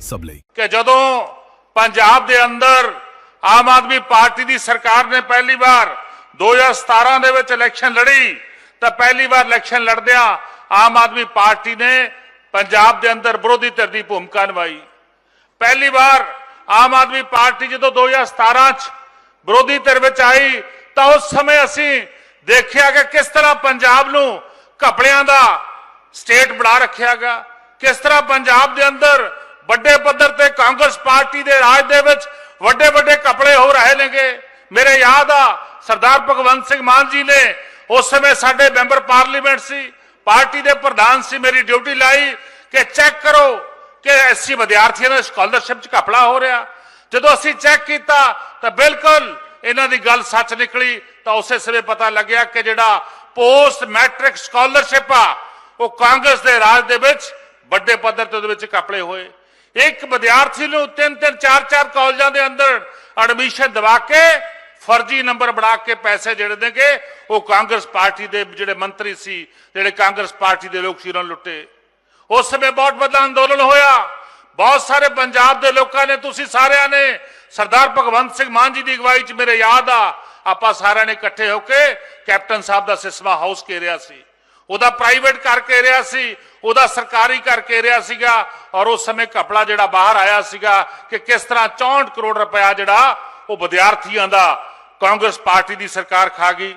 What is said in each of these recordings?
ਸਭ ਲਈ। ਕਿ ਜਦੋਂ ਪੰਜਾਬ ਦੇ ਅੰਦਰ ਆਮ ਆਦਮੀ ਪਾਰਟੀ ਦੀ ਸਰਕਾਰ ਨੇ ਪਹਿਲੀ ਵਾਰ 2017 ਦੇ ਵਿੱਚ ਇਲੈਕਸ਼ਨ ਲੜੀ, ਤਾਂ ਪਹਿਲੀ ਵਾਰ ਇਲੈਕਸ਼ਨ ਲੜਦਿਆਂ ਆਮ ਆਦਮੀ ਪਾਰਟੀ ਨੇ ਪੰਜਾਬ ਦੇ ਅੰਦਰ ਵਿਰੋਧੀ ਧਿਰ ਦੀ ਭੂਮਿਕਾ ਨਿਭਾਈ। ਪਹਿਲੀ ਵਾਰ ਆਮ ਆਦਮੀ ਪਾਰਟੀ ਜਦੋਂ 2017 ਚ ਵਿਰੋਧੀ ਧਿਰ ਵਿੱਚ ਆਈ, ਤਾਂ ਉਸ ਸਮੇਂ ਅਸੀਂ ਦੇਖਿਆ ਕਿ ਕਿਸ ਤਰ੍ਹਾਂ ਪੰਜਾਬ ਨੂੰ ਘਪਲਿਆਂ ਦਾ ਸਟੇਟ ਬਣਾ ਰੱਖਿਆ ਰੱਖਿਆਗਾ ਕਿਸ ਤਰ੍ਹਾਂ ਪੰਜਾਬ ਦੇ ਅੰਦਰ ਵੱਡੇ ਪੱਧਰ ਤੇ ਕਾਂਗਰਸ ਪਾਰਟੀ ਦੇ ਰਾਜ ਦੇ ਵਿੱਚ ਵੱਡੇ ਵੱਡੇ ਘਪਲੇ ਹੋ ਰਹੇ ਨੇਗੇ। ਮੇਰੇ ਯਾਦ ਆ, ਸਰਦਾਰ ਭਗਵੰਤ ਸਿੰਘ ਮਾਨ ਜੀ ਨੇ ਉਸ ਸਮੇਂ ਸਾਡੇ ਮੈਂਬਰ ਪਾਰਲੀਮੈਂਟ ਸੀ, ਪਾਰਟੀ ਦੇ ਪ੍ਰਧਾਨ ਸੀ, ਮੇਰੀ ਡਿਊਟੀ ਲਾਈ ਕਿ ਚੈੱਕ ਕਰੋ ਕਿ ਐਸਸੀ ਵਿਦਿਆਰਥੀਆਂ ਦਾ ਸਕਾਲਰਸ਼ਿਪ 'ਚ ਘਪਲਾ ਹੋ ਰਿਹਾ। ਜਦੋਂ ਅਸੀਂ ਚੈੱਕ ਕੀਤਾ ਤਾਂ ਬਿਲਕੁਲ ਇਹਨਾਂ ਦੀ ਗੱਲ ਸੱਚ ਨਿਕਲੀ, ਤਾਂ ਉਸੇ ਸਮੇਂ ਪਤਾ ਲੱਗਿਆ ਕਿ ਜਿਹੜਾ ਪੋਸਟ ਮੈਟ੍ਰਿਕ ਸਕਾਲਰਸ਼ਿਪ ਆ, ਉਹ ਕਾਂਗਰਸ ਦੇ ਰਾਜ ਦੇ ਵਿੱਚ ਵੱਡੇ ਪੱਧਰ ਤੇ ਉਹਦੇ ਵਿੱਚ ਘਪਲੇ ਹੋਏ। ਇੱਕ ਵਿਦਿਆਰਥੀ ਨੂੰ ਤਿੰਨ ਤਿੰਨ, ਚਾਰ ਚਾਰ ਕਾਲਜਾਂ ਦੇ ਅੰਦਰ ਐਡਮਿਸ਼ਨ ਦਿਵਾ ਕੇ ਫਰਜ਼ੀ ਨੰਬਰ ਬਣਾ ਕੇ ਪੈਸੇ ਜਿਹੜੇ ਦੇਗੇ ਉਹ ਕਾਂਗਰਸ ਪਾਰਟੀ ਦੇ ਜਿਹੜੇ ਮੰਤਰੀ ਸੀ, ਜਿਹੜੇ ਕਾਂਗਰਸ ਪਾਰਟੀ ਦੇ ਲੋਕ ਸੀ, ਉਹਨਾਂ ਲੁੱਟੇ। ਉਸ ਸਮੇਂ ਬਹੁਤ ਵੱਡਾ ਅੰਦੋਲਨ ਹੋਇਆ। ਬਹੁਤ ਸਾਰੇ ਪੰਜਾਬ ਦੇ ਲੋਕਾਂ ਨੇ, ਤੁਸੀਂ ਸਾਰਿਆਂ ਨੇ, ਸਰਦਾਰ ਭਗਵੰਤ ਸਿੰਘ ਮਾਨ ਜੀ ਦੀ ਅਗਵਾਈ 'ਚ ਮੇਰੇ ਯਾਦ ਆ। ਆਪਾਂ ਸਾਰਿਆਂ ਨੇ ਇਕੱਠੇ ਹੋ ਕੇ ਕੈਪਟਨ ਸਾਹਿਬ ਦਾ ਸਿਸਮਾ ਹਾਊਸ ਘੇਰਿਆ ਸੀ। ਉਹਦਾ ਪ੍ਰਾਈਵੇਟ ਕਰਕੇ ਰਿਹਾ ਸੀ, ਉਹਦਾ ਸਰਕਾਰੀ ਕਰਕੇ ਰਿਹਾ ਸੀਗਾ ਔਰ ਉਸ ਸਮੇਂ ਕਪੜਾ ਜਿਹੜਾ ਬਾਹਰ ਆਇਆ ਸੀਗਾ ਕਿ ਕਿਸ ਤਰ੍ਹਾਂ 64 ਕਰੋੜ ਰੁਪਇਆ ਜਿਹੜਾ ਉਹ ਵਿਦਿਆਰਥੀਆਂ ਦਾ ਕਾਂਗਰਸ ਪਾਰਟੀ ਦੀ ਸਰਕਾਰ ਖਾ ਗਈ।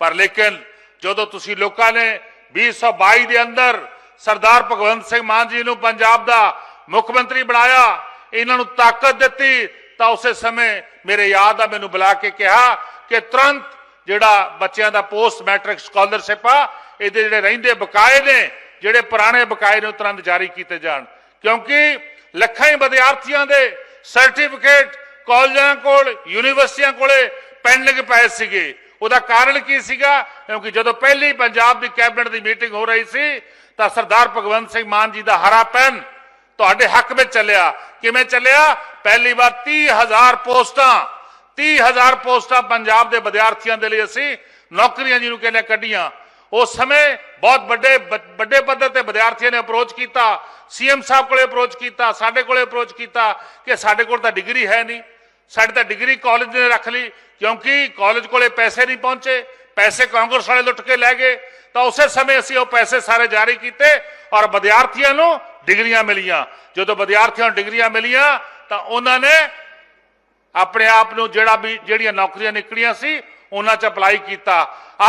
ਪਰ ਲੇਕਿਨ ਜਦੋਂ ਤੁਸੀਂ ਲੋਕਾਂ ਨੇ 2022 ਦੇ ਅੰਦਰ ਸਰਦਾਰ ਭਗਵੰਤ ਸਿੰਘ ਮਾਨ ਜੀ ਨੂੰ ਪੰਜਾਬ ਦਾ ਮੁੱਖ ਮੰਤਰੀ ਬਣਾਇਆ, ਇਹਨਾਂ ਨੂੰ ਤਾਕਤ ਦਿੱਤੀ, ਤਾਂ ਉਸੇ ਸਮੇਂ ਮੇਰੇ ਯਾਦ ਆ, ਮੈਨੂੰ ਬੁਲਾ ਕੇ ਕਿਹਾ ਕਿ ਤੁਰੰਤ ਜਿਹੜਾ ਬੱਚਿਆਂ ਦਾ ਪੋਸਟ ਮੈਟ੍ਰਿਕ ਸਕਾਲਰਸ਼ਿਪ ਆ ਇਹਦੇ ਜਿਹੜੇ ਰਹਿੰਦੇ ਬਕਾਏ ਨੇ, ਜਿਹੜੇ ਪੁਰਾਣੇ ਬਕਾਏ ਨੇ ਤੁਰੰਤ ਜਾਰੀ ਕੀਤੇ ਜਾਣ। ਕਿਉਂਕਿ ਲੱਖਾਂ ਹੀ ਵਿਦਿਆਰਥੀਆਂ ਦੇ ਸਰਟੀਫਿਕੇਟ ਕਾਲਜਾਂ ਕੋਲ, ਯੂਨੀਵਰਸਿਟੀਆਂ ਕੋਲੇ ਪੈਂਡਿੰਗ ਪਏ ਸੀਗੇ। ਉਹਦਾ ਕਾਰਨ ਕੀ ਸੀਗਾ? ਕਿਉਂਕਿ ਜਦੋਂ ਪਹਿਲੀ ਪੰਜਾਬ ਦੀ ਕੈਬਨਿਟ ਦੀ ਮੀਟਿੰਗ ਹੋ ਰਹੀ ਸੀ, ਤਾਂ ਸਰਦਾਰ ਭਗਵੰਤ ਸਿੰਘ ਮਾਨ ਜੀ ਦਾ ਹਰਾ ਪੈਨ ਤੁਹਾਡੇ ਹੱਕ ਵਿੱਚ ਚੱਲਿਆ। ਕਿਵੇਂ ਚੱਲਿਆ? ਪਹਿਲੀ ਵਾਰ 30000 ਪੋਸਟਾਂ 30000 ਪੋਸਟਾਂ ਪੰਜਾਬ ਦੇ ਵਿਦਿਆਰਥੀਆਂ ਦੇ ਲਈ ਅਸੀਂ ਨੌਕਰੀਆਂ ਜਿਹਨੂੰ ਕਹਿੰਦੇ ਕੱਢੀਆਂ। ਉਸ ਸਮੇਂ ਬਹੁਤ ਵੱਡੇ ਵੱਡੇ ਪੱਧਰ ਤੇ ਵਿਦਿਆਰਥੀਆਂ ਨੇ ਅਪਰੋਚ ਕੀਤਾ ਸੀਐਮ ਸਾਹਿਬ ਕੋਲੇ ਅਪਰੋਚ ਕੀਤਾ, ਸਾਡੇ ਕੋਲੇ ਅਪਰੋਚ ਕੀਤਾ ਕਿ ਸਾਡੇ ਕੋਲ ਤਾਂ ਡਿਗਰੀ ਹੈ ਨਹੀਂ। ਸਾਡੇ ਤਾਂ ਡਿਗਰੀ ਕਾਲਜ ਨੇ ਰੱਖ ਲਈ, ਕਿਉਂਕਿ ਕਾਲਜ ਕੋਲੇ ਪੈਸੇ ਨਹੀਂ ਪਹੁੰਚੇ, ਪੈਸੇ ਕਾਂਗਰਸ ਵਾਲੇ ਲੁੱਟ ਕੇ ਲੈ ਗਏ। ਤਾਂ ਉਸੇ ਸਮੇਂ ਅਸੀਂ ਉਹ ਪੈਸੇ ਸਾਰੇ ਜਾਰੀ ਕੀਤੇ ਔਰ ਵਿਦਿਆਰਥੀਆਂ ਨੂੰ ਡਿਗਰੀਆਂ ਮਿਲੀਆਂ। ਜਦੋਂ ਵਿਦਿਆਰਥੀਆਂ ਨੂੰ ਡਿਗਰੀਆਂ ਮਿਲੀਆਂ, ਤਾਂ ਉਹਨਾਂ ਨੇ ਆਪਣੇ ਆਪ ਨੂੰ ਜਿਹੜਾ ਵੀ, ਜਿਹੜੀਆਂ ਨੌਕਰੀਆਂ ਨਿਕਲੀਆਂ ਸੀ, ਉਹਨਾਂ 'ਚ ਅਪਲਾਈ ਕੀਤਾ।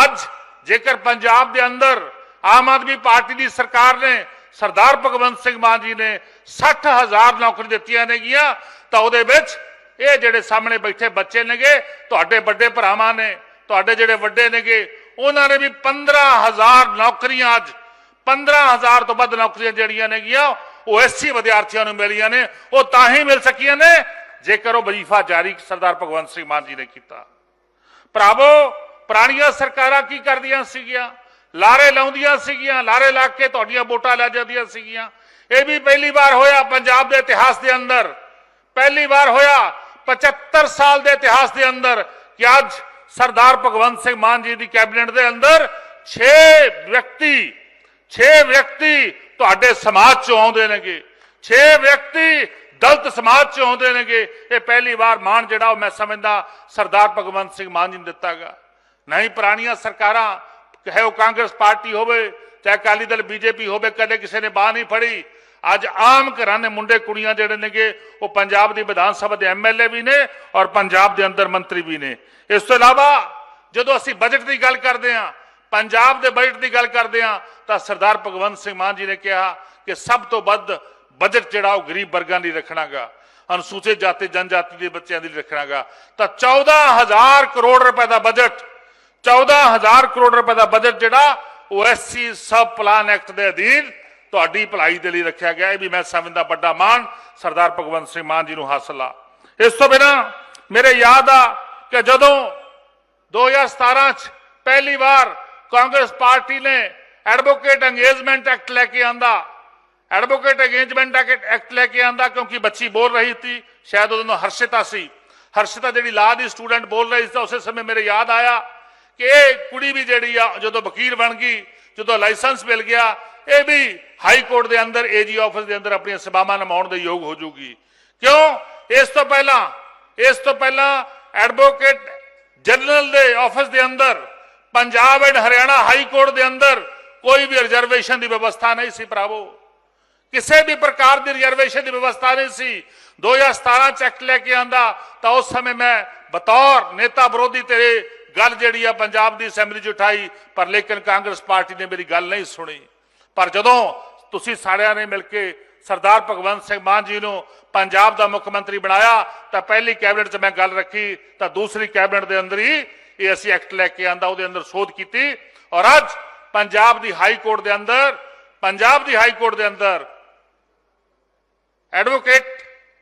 ਅੱਜ ਜੇਕਰ ਪੰਜਾਬ ਦੇ ਅੰਦਰ ਆਮ ਆਦਮੀ ਪਾਰਟੀ ਦੀ ਸਰਕਾਰ ਨੇ, ਸਰਦਾਰ ਭਗਵੰਤ ਸਿੰਘ ਮਾਨ ਜੀ ਨੇ 60000 ਨੌਕਰੀ ਦਿੱਤੀਆਂ ਨੇਗੀਆਂ, ਤਾਂ ਉਹਦੇ ਵਿੱਚ ਇਹ ਜਿਹੜੇ ਸਾਹਮਣੇ ਬੈਠੇ ਬੱਚੇ ਨੇਗੇ, ਤੁਹਾਡੇ ਵੱਡੇ ਭਰਾਵਾਂ ਨੇ, ਤੁਹਾਡੇ ਜਿਹੜੇ ਵੱਡੇ ਨੇਗੇ, ਉਹਨਾਂ ਨੇ ਵੀ 15000 ਨੌਕਰੀਆਂ ਅੱਜ 15000 ਤੋਂ ਵੱਧ ਨੌਕਰੀਆਂ ਜਿਹੜੀਆਂ ਨੇਗੀਆਂ, ਉਹ ਐਸਸੀ ਵਿਦਿਆਰਥੀਆਂ ਨੂੰ ਮਿਲੀਆਂ ਨੇ, ਉਹ ਤਾਂ ਹੀ ਮਿਲ ਸਕੀਆਂ ਨੇ, ਜੇਕਰ ਉਹ ਵਜ਼ੀਫਾ ਜਾਰੀ ਸਰਦਾਰ ਭਗਵੰਤ ਸਿੰਘ ਮਾਨ ਜੀ ਨੇ ਕੀਤਾ। ਭਰਾਵੋ ਪੁਰਾਣੀਆਂ ਸਰਕਾਰਾਂ ਕੀ ਕਰਦੀਆਂ ਸੀਗੀਆਂ? ਲਾਰੇ ਲਾਉਂਦੀਆਂ ਸੀਗੀਆਂ, ਲਾਰੇ ਲਾ ਕੇ ਤੁਹਾਡੀਆਂ ਵੋਟਾਂ ਲੈ ਜਾਂਦੀਆਂ ਸੀਗੀਆਂ। ਇਹ ਵੀ ਪਹਿਲੀ ਵਾਰ ਹੋਇਆ ਪੰਜਾਬ ਦੇ ਇਤਿਹਾਸ ਦੇ ਅੰਦਰ। ਪਹਿਲੀ ਵਾਰ ਹੋਇਆ 75 ਸਾਲ ਦੇ ਇਤਿਹਾਸ ਦੇ ਅੰਦਰ ਕਿ ਅੱਜ ਸਰਦਾਰ ਭਗਵੰਤ ਸਿੰਘ ਮਾਨ ਜੀ ਦੀ ਕੈਬਨਿਟ ਦੇ ਅੰਦਰ 6 ਵਿਅਕਤੀ 6 ਵਿਅਕਤੀ ਤੁਹਾਡੇ ਸਮਾਜ ਚੋਂ ਆਉਂਦੇ ਨੇਗੇ। 6 ਵਿਅਕਤੀ ਦਲਤ ਸਮਾਜ ਚੋਂ ਆਉਂਦੇ ਨੇਗੇ। ਇਹ ਪਹਿਲੀ ਵਾਰ ਮਾਨ ਜਿਹੜਾ ਉਹ ਮੈਂ ਸਮਝਦਾ ਸਰਦਾਰ ਭਗਵੰਤ ਸਿੰਘ ਮਾਨ ਜੀ ਨੇ ਦਿੱਤਾਗਾ ਨਹੀਂ ਪੁਰਾਣੀਆਂ ਸਰਕਾਰਾਂ, ਚਾਹੇ ਉਹ ਕਾਂਗਰਸ ਪਾਰਟੀ ਹੋਵੇ, ਚਾਹੇ ਅਕਾਲੀ ਦਲ ਬੀਜੇਪੀ ਹੋਵੇ, ਕਦੇ ਕਿਸੇ ਨੇ ਬਾਹ ਨਹੀਂ ਫੜੀ। ਅੱਜ ਆਮ ਘਰਾਂ ਦੇ ਮੁੰਡੇ ਕੁੜੀਆਂ ਜਿਹੜੇ ਨੇਗੇ, ਉਹ ਪੰਜਾਬ ਦੀ ਵਿਧਾਨ ਸਭਾ ਦੇ ਐਮਐਲਏ ਵੀ ਨੇ ਔਰ ਪੰਜਾਬ ਦੇ ਅੰਦਰ ਮੰਤਰੀ ਵੀ ਨੇ। ਇਸ ਤੋਂ ਇਲਾਵਾ ਜਦੋਂ ਅਸੀਂ ਬਜਟ ਦੀ ਗੱਲ ਕਰਦੇ ਹਾਂ, ਪੰਜਾਬ ਦੇ ਬਜਟ ਦੀ ਗੱਲ ਕਰਦੇ ਹਾਂ, ਤਾਂ ਸਰਦਾਰ ਭਗਵੰਤ ਸਿੰਘ ਮਾਨ ਜੀ ਨੇ ਕਿਹਾ ਕਿ ਸਭ ਤੋਂ ਵੱਧ ਬਜਟ ਜਿਹੜਾ ਉਹ ਗਰੀਬ ਵਰਗਾਂ ਲਈ ਰੱਖਣਾਗਾ, ਅਨੁਸੂਚਿਤ ਜਾਤੀ, ਜਨਜਾਤੀ ਦੇ ਬੱਚਿਆਂ ਦੇ ਲਈ ਰੱਖਣਾਗਾ। ਤਾਂ 14000 ਕਰੋੜ ਰੁਪਏ ਦਾ ਬਜਟ 14000 ਕਰੋੜ ਰੁਪਏ ਦਾ ਬਜਟ ਜਿਹੜਾ ਉਹ ਐਸਸੀ ਸਬ ਪਲਾਨ ਐਕਟ ਦੇ ਅਧੀਨ ਤੁਹਾਡੀ ਭਲਾਈ ਦੇ ਲਈ ਰੱਖਿਆ ਗਿਆ। ਇਹ ਵੀ ਮੈਂ ਸਮਝਦਾ ਵੱਡਾ ਮਾਣ ਸਰਦਾਰ ਭਗਵੰਤ ਸਿੰਘ ਮਾਨ ਜੀ ਨੂੰ ਹਾਸਲ ਆ। ਇਸ ਤੋਂ ਬਿਨਾਂ ਮੇਰੇ ਯਾਦ ਆ ਕਿ ਜਦੋਂ 2017 ਚ ਪਹਿਲੀ ਵਾਰ ਕਾਂਗਰਸ ਪਾਰਟੀ ਨੇ ਐਡਵੋਕੇਟ ਅੰਗੇਜਮੈਂਟ ਐਕਟ ਲੈ ਕੇ ਆਂਦਾ, ਐਡਵੋਕੇਟ ਅੰਗੇਜਮੈਂਟ ਐਕਟ ਲੈ ਕੇ ਆਂਦਾ ਕਿਉਂਕਿ ਬੱਚੀ ਬੋਲ ਰਹੀ ਸੀ, ਸ਼ਾਇਦ ਉਦੋਂ ਹਰਸ਼ਿਤਾ ਸੀ। ਹਰਸ਼ਿਤਾ ਜਿਹੜੀ ਲਾ ਦੀ ਸਟੂਡੈਂਟ ਬੋਲ ਰਹੀ ਸੀ, ਉਸੇ ਸਮੇਂ ਮੇਰੇ ਯਾਦ ਆਇਆ। ਕਿ ਇਹ ਕੁੜੀ ਵੀ ਜਿਹੜੀ ਆ, ਜਦੋਂ ਵਕੀਲ ਬਣ ਗਈ, ਜਦੋਂ ਲਾਇਸੈਂਸ ਮਿਲ ਗਿਆ, ਇਹ ਵੀ ਹਾਈ ਕੋਰਟ ਦੇ ਅੰਦਰ ਏਜੀ ਆਫਿਸ ਦੇ ਅੰਦਰ ਆਪਣੀਆਂ ਸੇਵਾਵਾਂ ਨਿਭਾਉਣ ਦੇ ਯੋਗ ਹੋ ਜਾਊਗੀ ਕਿਉਂ? ਇਸ ਤੋਂ ਪਹਿਲਾਂ, ਇਸ ਤੋਂ ਪਹਿਲਾਂ ਐਡਵੋਕੇਟ ਜਨਰਲ ਦੇ ਆਫਿਸ ਦੇ ਅੰਦਰ, Punjab and Haryana high court ਦੇ ਅੰਦਰ ਕੋਈ ਵੀ ਰਿਜ਼ਰਵੇਸ਼ਨ ਦੀ ਵਿਵਸਥਾ ਨਹੀਂ ਸੀ ਭਰਾਵੋ। ਕਿਸੇ ਵੀ ਪ੍ਰਕਾਰ ਦੀ ਰਿਜ਼ਰਵੇਸ਼ਨ ਦੀ ਵਿਵਸਥਾ ਨਹੀਂ ਸੀ। 2017 ਚ ਐਕਟ ਲੈ ਕੇ ਆਂਦਾ, ਤਾਂ ਉਸ ਸਮੇਂ ਮੈਂ ਬਤੌਰ ਨੇਤਾ ਵਿਰੋਧੀ ਤੇਰੇ ਗੱਲ ਜਿਹੜੀ ਆ ਪੰਜਾਬ ਦੀ ਅਸੈਂਬਲੀ 'ਚ ਉਠਾਈ, ਪਰ ਲੇਕਿਨ ਕਾਂਗਰਸ ਪਾਰਟੀ ਨੇ ਮੇਰੀ ਗੱਲ ਨਹੀਂ ਸੁਣੀ। ਪਰ ਜਦੋਂ ਤੁਸੀਂ ਸਾਰਿਆਂ ਨੇ ਮਿਲ ਕੇ ਸਰਦਾਰ ਭਗਵੰਤ ਸਿੰਘ ਮਾਨ ਜੀ ਨੂੰ ਪੰਜਾਬ ਦਾ ਮੁੱਖ ਮੰਤਰੀ ਬਣਾਇਆ, ਤਾਂ ਪਹਿਲੀ ਕੈਬਨਿਟ 'ਚ ਮੈਂ ਗੱਲ ਰੱਖੀ, ਤਾਂ ਦੂਸਰੀ ਕੈਬਨਿਟ ਦੇ ਅੰਦਰ ਹੀ ਇਹ ਅਸੀਂ ਐਕਟ ਲੈ ਕੇ ਆਂਦਾ, ਉਹਦੇ ਅੰਦਰ ਸੋਧ ਕੀਤੀ। ਔਰ ਅੱਜ ਪੰਜਾਬ ਦੀ ਹਾਈ ਕੋਰਟ ਦੇ ਅੰਦਰ, ਪੰਜਾਬ ਦੀ ਹਾਈ ਕੋਰਟ ਦੇ ਅੰਦਰ ਐਡਵੋਕੇਟ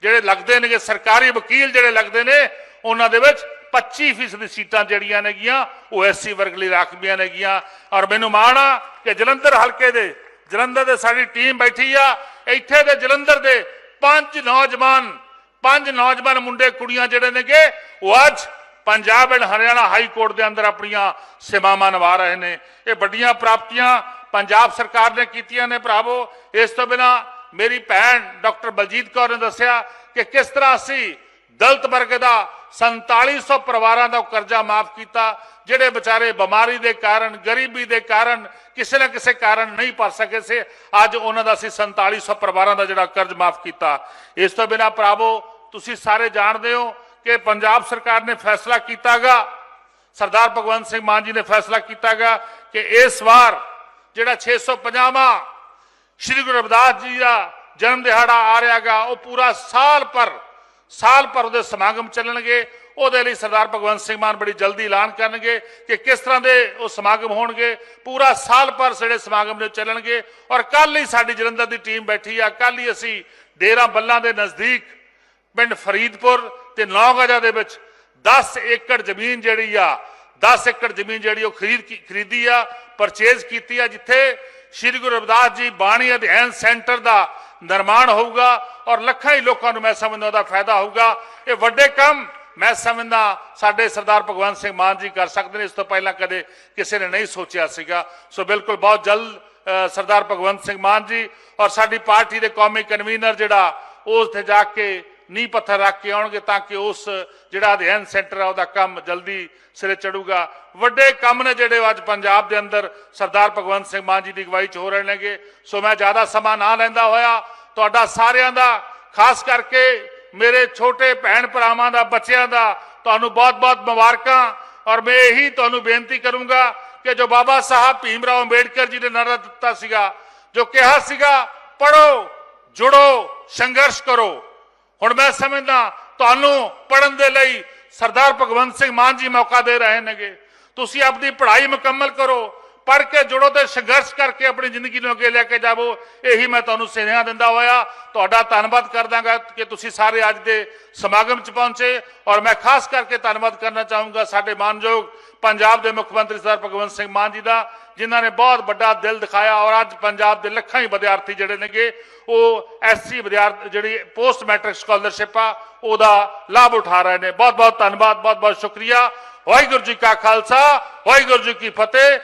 ਜਿਹੜੇ ਲੱਗਦੇ ਨੇਗੇ ਸਰਕਾਰੀ ਵਕੀਲ ਜਿਹੜੇ ਲੱਗਦੇ ਨੇ, ਉਹਨਾਂ ਦੇ ਵਿੱਚ 25% ਦੀ ਸੀਟਾਂ ਜਿਹੜੀਆਂ ਨੇਗੀਆਂ, ਉਹ ਐਸਸੀ ਵਰਗ ਲਈ ਰਾਖਵੀਆਂ ਨੇਗੀਆਂ। ਔਰ ਮੈਨੂੰ ਮਾਣ ਆ ਕਿ ਜਲੰਧਰ ਹਲਕੇ ਦੇ, ਜਲੰਧਰ ਦੇ ਸਾਡੀ ਟੀਮ ਬੈਠੀ ਆ। ਇੱਥੇ ਦੇ ਜਲੰਧਰ ਦੇ ਪੰਜ ਨੌਜਵਾਨ ਪੰਜ ਨੌਜਵਾਨ ਮੁੰਡੇ, ਕੁੜੀਆਂ ਜਿਹੜੇ ਨੇਗੇ, ਉਹ ਅੱਜ Punjab and Haryana high court ਦੇ ਅੰਦਰ ਆਪਣੀਆਂ ਸੇਵਾਵਾਂ ਨਿਭਾ ਰਹੇ ਨੇ। ਇਹ ਵੱਡੀਆਂ ਪ੍ਰਾਪਤੀਆਂ ਪੰਜਾਬ ਸਰਕਾਰ ਨੇ ਕੀਤੀਆਂ ਨੇ, ਭਰਾਵੋ। ਇਸ ਤੋਂ ਬਿਨਾ ਮੇਰੀ ਭੈਣ ਡਾਕਟਰ ਬਲਜੀਤ ਕੌਰ ਨੇ ਦੱਸਿਆ ਕਿ ਕਿਸ ਤਰ੍ਹਾਂ ਅਸੀਂ ਦਲਤ ਵਰਗ ਦਾ 4700 ਪਰਿਵਾਰਾਂ ਦਾ ਕਰਜ਼ਾ ਮਾਫ ਕੀਤਾ, ਜਿਹੜੇ ਵਿਚਾਰੇ ਬਿਮਾਰੀ ਦੇ ਕਾਰਨ, ਗਰੀਬੀ ਦੇ ਕਾਰਨ ਕਿਸੇ ਨਾ ਕਿਸੇ ਕਾਰਨ ਨਹੀਂ ਭਰ ਸਕੇ ਸੀ, ਅੱਜ ਉਹਨਾਂ ਦਾ ਅਸੀਂ 4700 ਪਰਿਵਾਰਾਂ ਦਾ ਜਿਹੜਾ ਕਰਜ਼ ਮਾਫ ਕੀਤਾ। ਇਸ ਤੋਂ ਬਿਨਾ ਭਰਾਵੋ, ਤੁਸੀਂ ਸਾਰੇ ਜਾਣਦੇ ਹੋ ਕਿ ਪੰਜਾਬ ਸਰਕਾਰ ਨੇ ਫੈਸਲਾ ਕੀਤਾਗਾ, ਸਰਦਾਰ ਭਗਵੰਤ ਸਿੰਘ ਮਾਨ ਜੀ ਨੇ ਫੈਸਲਾ ਕੀਤਾਗਾ ਕਿ ਇਸ ਵਾਰ ਜਿਹੜਾ 650ਵਾਂ ਸ਼੍ਰੀ ਗੁਰੂ ਰਵਿਦਾਸ ਜੀ ਦਾ ਜਨਮ ਦਿਹਾੜਾ ਆ ਰਿਹਾਗਾ ਉਹ ਪੂਰਾ ਸਾਲ ਪਰ, ਸਾਲ ਭਰ ਉਹਦੇ ਸਮਾਗਮ ਚੱਲਣਗੇ। ਉਹਦੇ ਲਈ ਸਰਦਾਰ ਭਗਵੰਤ ਸਿੰਘ ਮਾਨ ਬੜੀ ਜਲਦੀ ਐਲਾਨ ਕਰਨਗੇ ਕਿ ਕਿਸ ਤਰ੍ਹਾਂ ਦੇ ਉਹ ਸਮਾਗਮ ਹੋਣਗੇ। ਪੂਰਾ ਸਾਲ ਭਰ ਜਿਹੜੇ ਸਮਾਗਮ ਨੇ ਚੱਲਣਗੇ। ਔਰ ਕੱਲ ਹੀ ਸਾਡੀ ਜਲੰਧਰ ਦੀ ਟੀਮ ਬੈਠੀ ਆ। ਕੱਲ ਹੀ ਅਸੀਂ ਡੇਰਾ ਬੱਲਾਂ ਦੇ ਨਜ਼ਦੀਕ ਪਿੰਡ ਫਰੀਦਪੁਰ ਤੇ ਨੌਗਾਜਾ ਦੇ ਵਿੱਚ 10 ਏਕੜ ਜ਼ਮੀਨ ਜਿਹੜੀ ਆ 10 ਏਕੜ ਜ਼ਮੀਨ ਜਿਹੜੀ ਉਹ ਖਰੀਦ ਖਰੀਦੀ ਆ, ਪਰਚੇਜ਼ ਕੀਤੀ ਆ, ਜਿੱਥੇ ਸ਼੍ਰੀ ਗੁਰੂ ਰਵਿਦਾਸ ਜੀ ਬਾਣੀ ਅਧਿਐਨ ਸੈਂਟਰ ਦਾ ਨਿਰਮਾਣ ਹੋਊਗਾ ਔਰ ਲੱਖਾਂ ਹੀ ਲੋਕਾਂ ਨੂੰ ਮੈਂ ਸਮਝਦਾ ਉਹਦਾ ਫਾਇਦਾ ਹੋਊਗਾ। ਇਹ ਵੱਡੇ ਕੰਮ ਮੈਂ ਸਮਝਦਾ ਸਾਡੇ ਸਰਦਾਰ ਭਗਵੰਤ ਸਿੰਘ ਮਾਨ ਜੀ ਕਰ ਸਕਦੇ ਨੇ, ਇਸ ਤੋਂ ਪਹਿਲਾਂ ਕਦੇ ਕਿਸੇ ਨੇ ਨਹੀਂ ਸੋਚਿਆ ਸੀਗਾ। ਸੋ ਬਿਲਕੁਲ ਬਹੁਤ ਜਲਦ ਸਰਦਾਰ ਭਗਵੰਤ ਸਿੰਘ ਮਾਨ ਜੀ ਔਰ ਸਾਡੀ ਪਾਰਟੀ ਦੇ ਕੌਮੀ ਕਨਵੀਨਰ ਜਿਹੜਾ ਉਹ ਉੱਥੇ ਜਾ ਕੇ ਨੀਂਹ ਪੱਥਰ ਰੱਖ ਕੇ ਆਉਣਗੇ ਤਾਂ ਕਿ ਉਸ ਜਿਹੜਾ ਅਧਿਐਨ ਸੈਂਟਰ ਆ, ਉਹਦਾ ਕੰਮ ਜਲਦੀ ਸਿਰੇ ਚੜੂਗਾ। ਵੱਡੇ ਕੰਮ ਨੇ ਜਿਹੜੇ ਅੱਜ ਪੰਜਾਬ ਦੇ ਅੰਦਰ ਸਰਦਾਰ ਭਗਵੰਤ ਸਿੰਘ ਮਾਨ ਜੀ ਦੀ ਅਗਵਾਈ 'ਚ ਹੋ ਰਹੇ ਨੇਗੇ। ਸੋ ਮੈਂ ਜ਼ਿਆਦਾ ਸਮਾਂ ਨਾ ਲੈਂਦਾ ਹੋਇਆ, ਤੁਹਾਡਾ ਸਾਰਿਆਂ ਦਾ, ਖਾਸ ਕਰਕੇ ਮੇਰੇ ਛੋਟੇ ਭੈਣ ਭਰਾਵਾਂ ਦਾ, ਬੱਚਿਆਂ ਦਾ, ਤੁਹਾਨੂੰ ਬਹੁਤ-ਬਹੁਤ ਮੁਬਾਰਕਾਂ। ਔਰ ਮੈਂ ਇਹੀ ਤੁਹਾਨੂੰ ਬੇਨਤੀ ਕਰੂੰਗਾ ਕਿ ਜੋ ਬਾਬਾ ਸਾਹਿਬ ਭੀਮ ਰਾਓ ਅੰਬੇਡਕਰ ਜੀ ਨੇ ਨਾਰਾ ਦਿੱਤਾ ਸੀਗਾ, ਜੋ ਕਿਹਾ ਸੀਗਾ ਪੜੋ ਜੁੜੋ, ਸੰਘਰਸ਼ ਕਰੋ। ਹੁਣ ਮੈਂ ਸਮਝਦਾ, ਤੁਹਾਨੂੰ ਪੜਨ ਦੇ ਲਈ ਸਰਦਾਰ ਭਗਵੰਤ ਸਿੰਘ ਮਾਨ ਜੀ ਮੌਕਾ ਦੇ ਰਹੇ ਨੇਗੇ। ਤੁਸੀਂ ਆਪਣੀ ਪੜ੍ਹਾਈ ਮੁਕੰਮਲ ਕਰੋ ਪੜ੍ਹ ਕੇ ਜੁੜੋ ਤੇ ਸੰਘਰਸ਼ ਕਰਕੇ ਆਪਣੀ ਜ਼ਿੰਦਗੀ ਨੂੰ ਅੱਗੇ ਲੈ ਕੇ ਜਾਵੋ। ਇਹੀ ਮੈਂ ਤੁਹਾਨੂੰ ਸੁਨੇਹਾ ਦਿੰਦਾ ਹੋਇਆ। ਤੁਹਾਡਾ ਧੰਨਵਾਦ ਕਰਦਾਂਗਾ ਕਿ ਤੁਸੀਂ ਸਾਰੇ ਅੱਜ ਦੇ ਸਮਾਗਮ 'ਚ ਪਹੁੰਚੇ। ਔਰ ਮੈਂ ਖਾਸ ਕਰਕੇ ਧੰਨਵਾਦ ਕਰਨਾ ਚਾਹੂੰਗਾ ਸਾਡੇ ਮਾਨਯੋਗ ਪੰਜਾਬ ਦੇ ਮੁੱਖ ਮੰਤਰੀ ਸਰਦਾਰ ਭਗਵੰਤ ਸਿੰਘ ਮਾਨ ਜੀ ਦਾ, ਜਿਨ੍ਹਾਂ ਨੇ ਬਹੁਤ ਵੱਡਾ ਦਿਲ ਦਿਖਾਇਆ। ਔਰ ਅੱਜ ਪੰਜਾਬ ਦੇ ਲੱਖਾਂ ਹੀ ਵਿਦਿਆਰਥੀ ਜਿਹੜੇ ਨੇਗੇ, ਉਹ ਐਸਸੀ ਵਿਦਿਆਰਥੀ ਜਿਹੜੀ ਪੋਸਟ ਮੈਟ੍ਰਿਕ ਸਕਾਲਰਸ਼ਿਪ ਆ, ਉਹਦਾ ਲਾਭ ਉਠਾ ਰਹੇ ਨੇ। ਬਹੁਤ ਬਹੁਤ ਧੰਨਵਾਦ ਬਹੁਤ ਬਹੁਤ ਸ਼ੁਕਰੀਆ। ਵਾਹਿਗੁਰੂ ਜੀ ਕਾ ਖਾਲਸਾ, ਵਾਹਿਗੁਰੂ ਜੀ ਕੀ ਫਤਿਹ।